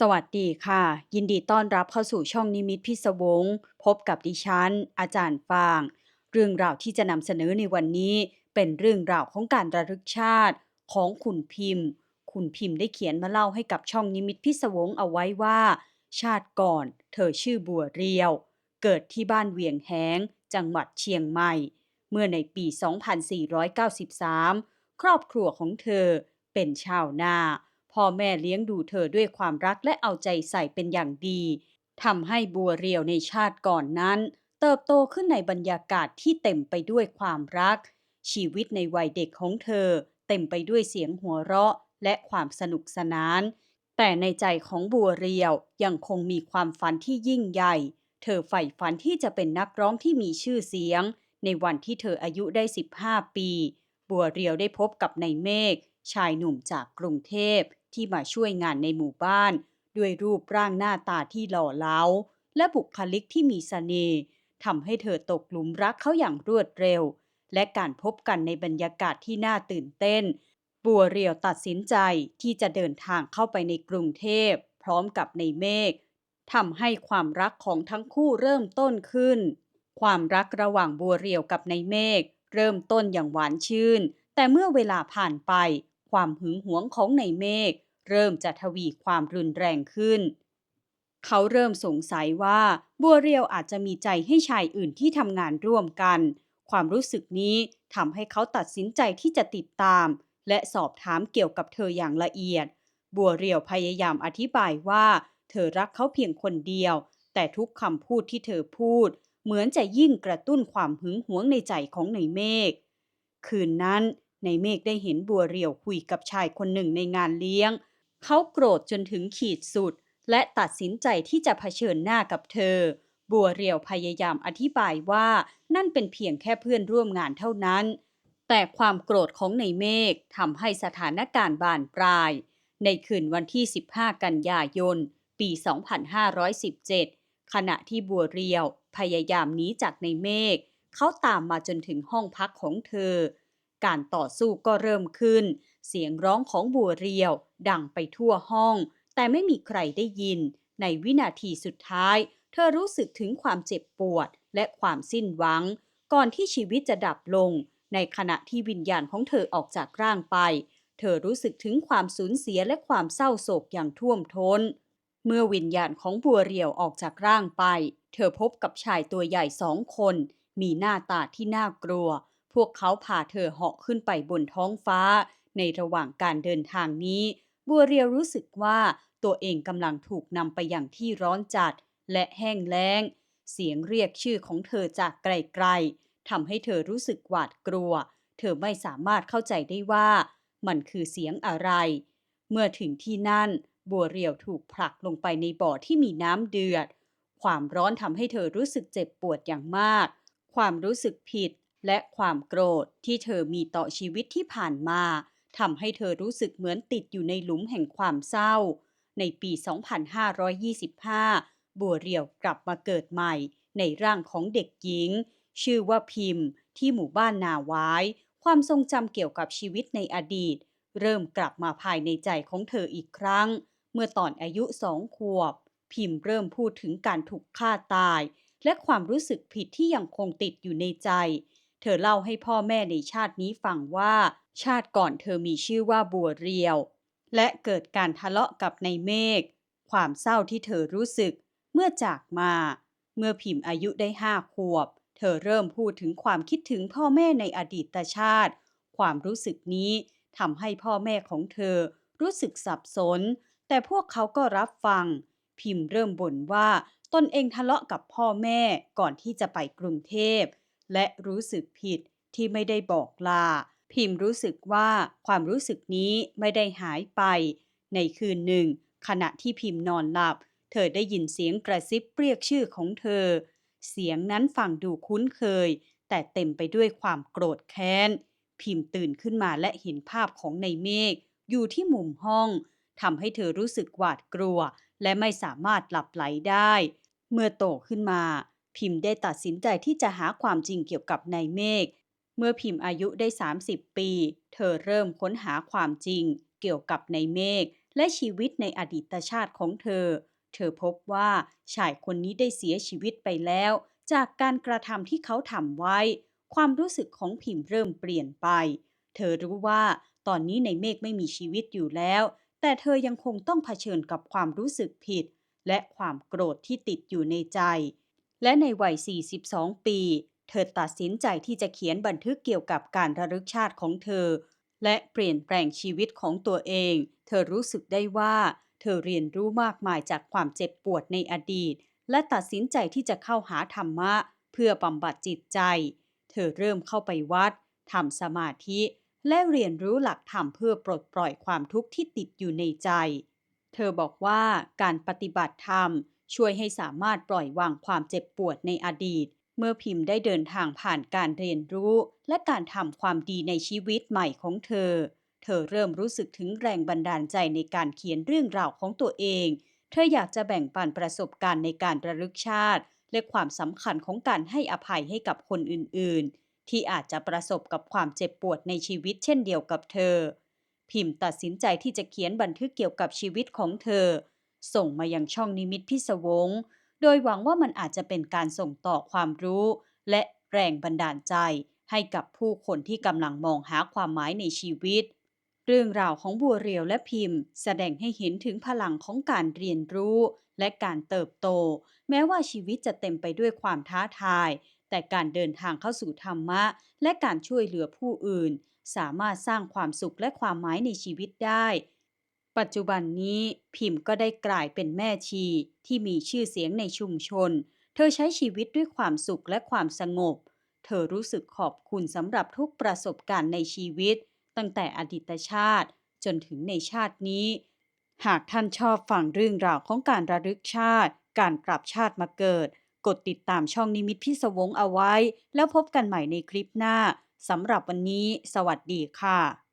สวัสดีค่ะ ยินดีต้อนรับเข้าสู่ช่องนิมิตพิศวง พบกับดิฉัน อาจารย์ฟาง เรื่องราวที่จะนำเสนอในวันนี้ เป็นเรื่องราวของการระลึกชาติของคุณพิมพ์ คุณพิมพ์ได้เขียนมาเล่าให้กับช่องนิมิตพิศวงเอาไว้ว่า ชาติก่อน เธอชื่อบัวเรียว เกิดที่บ้านเวียงแหง จังหวัดเชียงใหม่ เมื่อในปี 2493 ครอบครัวของเธอเป็นชาวนา พ่อแม่เลี้ยงดูเธอด้วยความรักและเอาใจใส่เป็นอย่างดีทำให้บัวเรียวในชาติก่อนนั้น เติบโตขึ้นในบรรยากาศที่เต็มไปด้วยความรัก ชีวิตในวัยเด็กของเธอ เต็มไปด้วยเสียงหัวเราะและความสนุกสนาน แต่ในใจของบัวเรียวยังคงมีความฝันที่ยิ่งใหญ่ เธอใฝ่ฝันที่จะเป็นนักร้องที่มีชื่อเสียง ในวันที่เธออายุได้ 15 ปี บัวเรียวได้พบกับนายเมฆชายหนุ่มจากกรุงเทพ ที่มาช่วยงานในหมู่บ้าน ด้วยรูปร่างหน้าตาที่หล่อเหลาและบุคลิกที่มีเสน่ห์ทำให้เธอตกหลุมรักเขาอย่างรวดเร็ว และการพบกันในบรรยากาศที่น่าตื่นเต้น บัวเรียวตัดสินใจที่จะเดินทางเข้าไปในกรุงเทพ พร้อมกับในเมฆทำให้ความรักของทั้งคู่เริ่มต้นขึ้น ความรักระหว่างบัวเรียวกับในเมฆเริ่มต้นอย่างหวานชื่น แต่เมื่อเวลาผ่านไป ความหึงหวงของในเมฆ เริ่มจะทวีความรุนแรงขึ้น เขาเริ่มสงสัยว่าบัวเรียวอาจจะมีใจให้ชายอื่นที่ทำงานร่วมกัน ความรู้สึกนี้ทำให้เขาตัดสินใจที่จะติดตาม และสอบถามเกี่ยวกับเธออย่างละเอียด บัวเรียวพยายามอธิบายว่า เธอรักเขาเพียงคนเดียว แต่ทุกคำพูดที่เธอพูด เหมือนจะยิ่งกระตุ้นความหึงหวงในใจของในเมฆคืนนั้นในเมฆได้เห็นบัวเรียวคุยกับชายคนหนึ่งในงานเลี้ยง เขาโกรธจนถึงขีดสุด และตัดสินใจที่จะเผชิญหน้ากับเธอ บัวเรียวพยายามอธิบายว่านั่นเป็นเพียงแค่เพื่อนร่วมงานเท่านั้น แต่ความโกรธของในเมฆทำให้สถานการณ์บานปลาย ในคืนวันที่ 15 กันยายน ปี 2517 ขณะที่บัวเรียวพยายามหนีจากในเมฆเขาตามมาจนถึงห้องพักของเธอ การต่อสู้ก็เริ่มขึ้น เสียงร้องของบัวเรียว ดังไปทั่วห้อง แต่ไม่มีใครได้ยิน ในวินาทีสุดท้าย เธอรู้สึกถึงความเจ็บปวดและความสิ้นหวัง ก่อนที่ชีวิตจะดับลง ในขณะที่วิญญาณของเธอออกจากร่างไป เธอรู้สึกถึงความสูญเสียและความเศร้าโศกอย่างท่วมท้น เมื่อวิญญาณของบัวเรียวออกจากร่างไป เธอพบกับชายตัวใหญ่สองคน มีหน้าตาที่น่ากลัว พวกเขาพาเธอเหาะขึ้นไปบนท้องฟ้า ในระหว่างการเดินทางนี้ บัวเรียวรู้สึกว่าตัวเองกำลังถูกนำไปอย่างที่ร้อนจัด และแห้งแล้ง เสียงเรียกชื่อของเธอจากไกลๆทำให้เธอรู้สึกหวาดกลัว เธอไม่สามารถเข้าใจได้ว่ามันคือเสียงอะไร เมื่อถึงที่นั่น บัวเรียวถูกผลักลงไปในบ่อที่มีน้ำเดือด ความร้อนทำให้เธอรู้สึกเจ็บปวดอย่างมาก ความรู้สึกผิด และความโกรธที่เธอมีต่อชีวิตที่ผ่านมาทำให้เธอรู้สึกเหมือนติดอยู่ในหลุมแห่งความเศร้า ในปี 2525 บัวเรียวกลับมาเกิดใหม่ในร่างของเด็กหญิง ชื่อว่าพิมพ์ ที่หมู่บ้านนาวาย ความทรงจำเกี่ยวกับชีวิตในอดีต เริ่มกลับมาภายในใจของเธออีกครั้ง เมื่อตอนอายุสองขวบ พิมพ์เริ่มพูดถึงการถูกฆ่าตาย และความรู้สึกผิดที่ยังคงติดอยู่ในใจ ธอเล่าให้พ่อแม่ในชาตินี้ฟังว่า ชาติก่อนเธอมีชื่อว่าบัวเรียว และเกิดการทะเลาะกับในเมฆความเศร้าที่เธอรู้สึก เมื่อจากมา เมื่อพิมพ์อายุได้ห้าขวบ เธอเริ่มพูดถึงความคิดถึงพ่อแม่ในอดีตชาติ ความรู้สึกนี้ทำให้พ่อแม่ของเธอรู้สึกสับสน แต่พวกเขาก็รับฟัง พิมพ์เริ่มบ่นว่าตนเองทะเลาะกับพ่อแม่ก่อนที่จะไปกรุงเทพ และรู้สึกผิดที่ไม่ได้บอกลา พิมพ์รู้สึกว่าความรู้สึกนี้ไม่ได้หายไป ในคืนหนึ่ง ขณะที่พิมพ์นอนหลับ เธอได้ยินเสียงกระซิบเรียกชื่อของเธอ เสียงนั้นฟังดูคุ้นเคย แต่เต็มไปด้วยความโกรธแค้น พิมพ์ตื่นขึ้นมาและเห็นภาพของในเมฆอยู่ที่มุมห้องทำให้เธอรู้สึกหวาดกลัว และไม่สามารถหลับไหลได้ เมื่อโตขึ้นมา พิมพ์ได้ตัดสินใจที่จะหาความจริงเกี่ยวกับนายเมฆ เมื่อพิมพ์อายุได้ 30 ปี เธอเริ่มค้นหาความจริง เกี่ยวกับในเมฆและชีวิตในอดีตชาติของเธอ เธอพบว่าชายคนนี้ได้เสียชีวิตไปแล้ว จากการกระทำที่เขาทำไว้ ความรู้สึกของพิมพ์เริ่มเปลี่ยนไป เธอรู้ว่าตอนนี้ในเมฆไม่มีชีวิตอยู่แล้ว แต่เธอยังคงต้องเผชิญกับความรู้สึกผิด และความโกรธที่ติดอยู่ในใจ และในวัย 42 ปี เธอตัดสินใจที่จะเขียนบันทึกเกี่ยวกับการระลึกชาติของเธอ และเปลี่ยนแปลงชีวิตของตัวเอง เธอรู้สึกได้ว่า เธอเรียนรู้มากมายจากความเจ็บปวดในอดีต และตัดสินใจที่จะเข้าหาธรรมะ เพื่อบำบัดจิตใจ เธอเริ่มเข้าไปวัดทำสมาธิ และเรียนรู้หลักธรรมเพื่อปลดปล่อยความทุกข์ที่ติดอยู่ในใจ เธอบอกว่าการปฏิบัติธรรม ช่วยให้สามารถปล่อยวางความเจ็บปวดในอดีต เมื่อพิมพ์ได้เดินทางผ่านการเรียนรู้ และการทำความดีในชีวิตใหม่ของเธอ เธอเริ่มรู้สึกถึงแรงบันดาลใจในการเขียนเรื่องราวของตัวเอง เธออยากจะแบ่งปันประสบการณ์ในการระลึกชาติ และความสำคัญของการให้อภัยให้กับคนอื่นๆ ที่อาจจะประสบกับความเจ็บปวดในชีวิตเช่นเดียวกับเธอ พิมพ์ตัดสินใจที่จะเขียนบันทึกเกี่ยวกับชีวิตของเธอ ส่งมายังช่องนิมิตพิศวง โดยหวังว่ามันอาจจะเป็นการส่งต่อความรู้ และแรงบันดาลใจ ให้กับผู้คนที่กำลังมองหาความหมายในชีวิต เรื่องราวของบัวเรียวและพิมพ์ แสดงให้เห็นถึงพลังของการเรียนรู้ และการเติบโต แม้ว่าชีวิตจะเต็มไปด้วยความท้าทาย แต่การเดินทางเข้าสู่ธรรมะ และการช่วยเหลือผู้อื่น สามารถสร้างความสุขและความหมายในชีวิตได้ ปัจจุบันนี้พิมพ์ก็ได้กลายเป็นแม่ชีที่มีชื่อเสียงในชุมชน เธอใช้ชีวิตด้วยความสุขและความสงบ เธอรู้สึกขอบคุณสำหรับทุกประสบการณ์ในชีวิต ตั้งแต่อดีตชาติจนถึงในชาตินี้ หากท่านชอบฟังเรื่องราวของการระลึกชาติ การกลับชาติมาเกิด กดติดตามช่องนิมิตพิศวงเอาไว้ แล้วพบกันใหม่ในคลิปหน้าสำหรับวันนี้ สวัสดีค่ะ